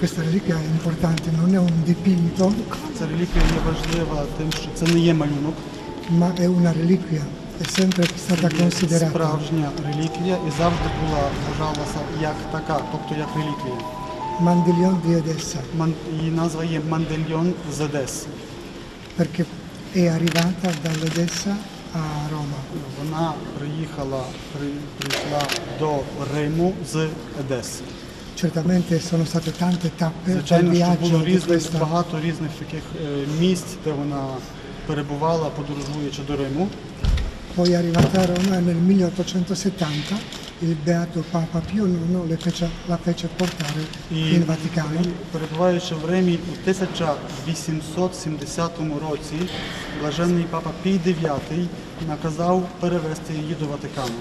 questa reliquia è importante, non è un dipinto, Ця реліквія є важлива тим, що це не є малюнок, ma è una reliquia, è sempre stata це considerata справжня реліквія і завжди була вважалася як така, тобто як реліквія. Mandiglion di Edessa, Ман- Її назва є Мандельйон з Одеси. perché è arrivata dall'Odessa a Roma. Вона приїхала, при- прийшла до Риму з Одеси. Certamente sono state tante tappe Звичайно, що viaggio було di різних, questa багато різних таких е, місць, де вона перебувала, подорожуючи до Риму. Poi è arrivata a Roma nel 1870 il beato Papa Pio IX le fece- la fece portare І, in Vaticano перебуваючи в Римі у 1870 році, блаженний папа Пій IX наказав перевести її до Ватикану,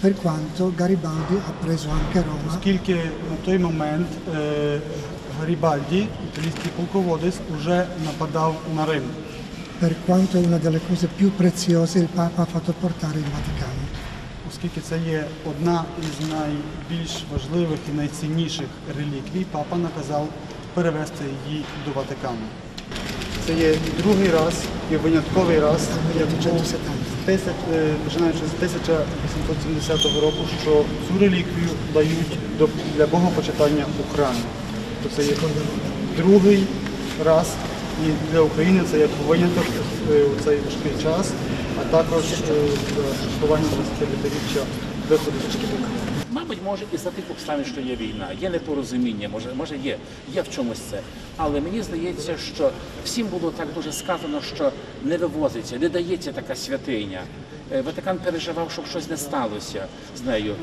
per quanto Garibaldi ha preso anche Roma оскільки на той момент е, Гарібальді, італійський полководець, уже нападав на Рим. per quanto è una delle cose più preziose il Papa ha fatto portare in Vaticano. Оскільки це є одна із найбільш важливих і найцінніших реліквій, папа наказав перевести її до Ватикану. Це є другий раз і винятковий раз, як був 1870. Тисяч- е, починаючи з 1870 року, що цю реліквію дають для богопочитання у храмі. Це є другий раз і для України це як виняток е, у цей важкий час, а також для святкування 25-річчя виходу з Чекіпука. Мабуть, може і за тих обставин, що є війна, є непорозуміння, може, може є, є в чомусь це. Але мені здається, що всім було так дуже сказано, що не вивозиться, не дається така святиня. Е, Ватикан переживав, щоб щось не сталося з нею.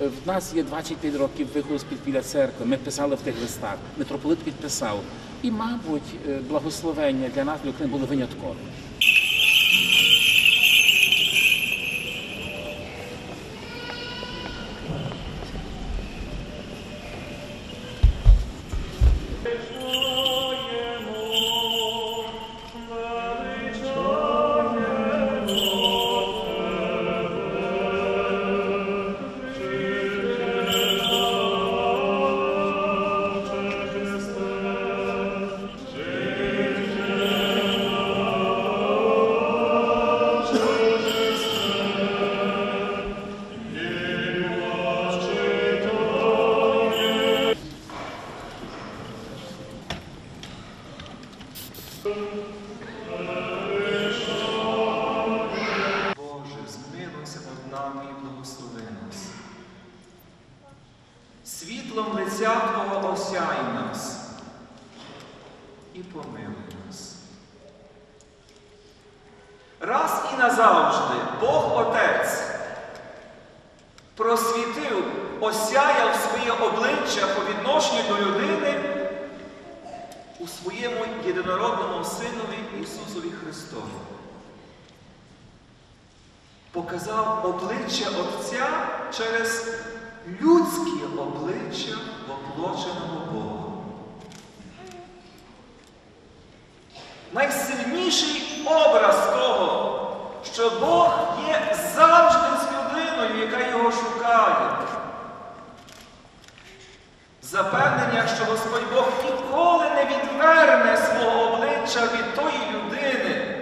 Е, В нас є 25 років виходу з підпілля церкви. Ми писали в тих листах. Митрополит підписав. І, мабуть, е, благословення для нас для України були виняткові. Нами і благослови нас. Світлом лиця Твого осяй нас і помилуй нас. Раз і назавжди Бог Отець просвітив, осяяв своє обличчя по відношенню до людини у своєму єдинородному Синові Ісусові Христові показав обличчя Отця через людське обличчя воплоченого Бога. Найсильніший образ того, що Бог є завжди з людиною, яка його шукає. Запевнення, що Господь Бог ніколи не відверне свого обличчя від тої людини,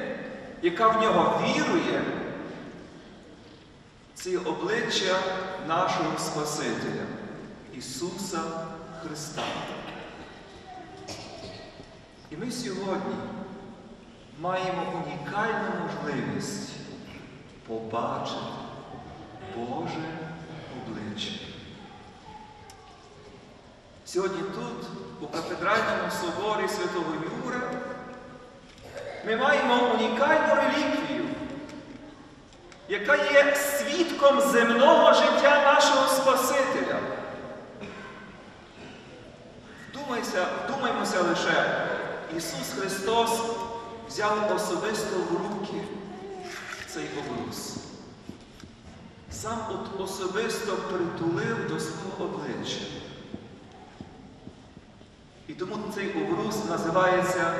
яка в нього вірує, це обличчя нашого Спасителя Ісуса Христа. І ми сьогодні маємо унікальну можливість побачити Боже обличчя. Сьогодні тут, у кафедральному соборі Святого Юра, ми маємо унікальну реліквію, яка є свідком земного життя нашого Спасителя. Вдумайся, вдумаймося лише, Ісус Христос взяв особисто в руки цей обрус. Сам от особисто притулив до свого обличчя. І тому цей обрус називається